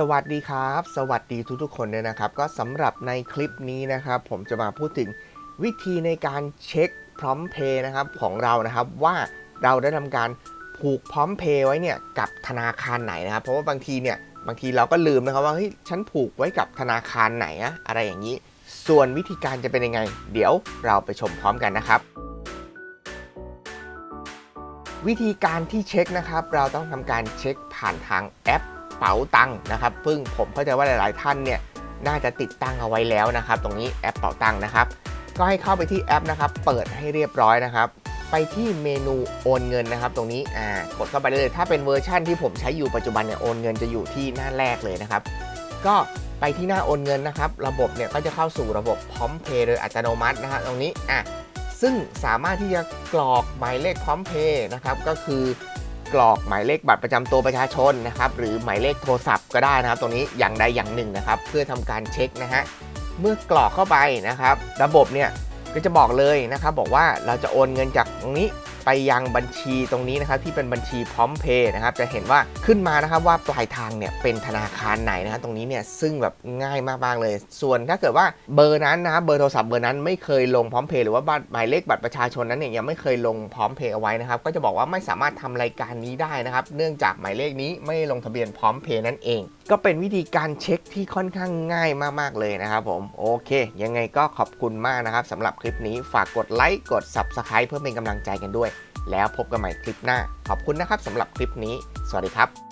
สวัสดีครับ สวัสดีทุกๆคนด้วยนะครับ ก็สำหรับในคลิปนี้นะครับ ผมจะมาพูดถึงวิธีในการเช็คพร้อมเพย์นะครับของเรานะครับว่าเราได้ทำการผูกพร้อมเพย์ไว้เนี่ยกับธนาคารไหนนะครับ เพราะว่าบางทีเนี่ยบางทีเราก็ลืมนะครับว่าเฮ้ยฉันผูกไว้กับธนาคารไหนอะอะไรอย่างนี้ ส่วนวิธีการจะเป็นยังไง เดี๋ยวเราไปชมพร้อมกันนะครับวิธีการที่เช็คนะครับ เราต้องทำการเช็คผ่านทางแอป เป๋าตังค์นะครับซึ่งผมเข้าใจว่าหลาย ๆ ท่านเนี่ยน่าจะติดตั้งเอาไว้แล้วนะครับ ตรงนี้แอปเป๋าตังค์นะครับ ก็ให้เข้าไปที่แอปนะครับ เปิดให้เรียบร้อยนะครับ ไปที่เมนูโอนเงินนะครับ ตรงนี้อ่ากดเข้าไปเลย ถ้าเป็นเวอร์ชั่นที่ผมใช้อยู่ปัจจุบันเนี่ยโอนเงินจะอยู่ที่หน้าแรกเลยนะครับ ก็ไปที่หน้าโอนเงินนะครับ ระบบเนี่ยก็จะเข้าสู่ระบบพร้อมเพย์โดยอัตโนมัตินะครับตรงนี้อะซึ่งสามารถที่จะกรอกหมายเลขพร้อมเพย์นะครับก็คือ กรอกหมายเลขบัตรประจำตัวประชาชนนะครับหรือหมายเลขโทรศัพท์ก็ได้นะครับ ตรงนี้อย่างใดอย่างหนึ่งนะครับ เพื่อทำการเช็คนะฮะเมื่อกรอกเข้าไปนะครับ ระบบเนี่ยก็จะบอกเลยนะครับ บอกว่าเราจะโอนเงินจากตรงนี้ ไปยังบัญชีตรงนี้นะครับที่เป็นบัญชีพร้อมเพย์นะครับจะเห็นว่าขึ้นมานะครับว่าปลายทางเนี่ยเป็นธนาคารไหนนะครับตรงนี้เนี่ยซึ่งแบบง่ายมากๆเลย ส่วนถ้าเกิดว่าเบอร์นั้นนะครับเบอร์โทรศัพท์เบอร์นั้นไม่เคยลงพร้อมเพย์หรือว่าบัตรหมายเลขบัตรประชาชนนั้นเนี่ยยังไม่เคยลงพร้อมเพย์เอาไว้นะครับก็จะบอกว่าไม่สามารถทำรายการนี้ได้นะครับ เนื่องจากหมายเลขนี้ไม่ลงทะเบียนพร้อมเพย์นั่นเอง ก็เป็นวิธีการเช็คที่ค่อนข้างง่ายมาก ๆ เลยนะครับผม โอเค ยังไงก็ขอบคุณมากนะครับสำหรับคลิปนี้ฝากกดไลค์กด Subscribe เพื่อเป็นกำลังใจกันด้วย แล้วพบกันใหม่คลิปหน้า ขอบคุณนะครับสำหรับคลิปนี้ สวัสดีครับ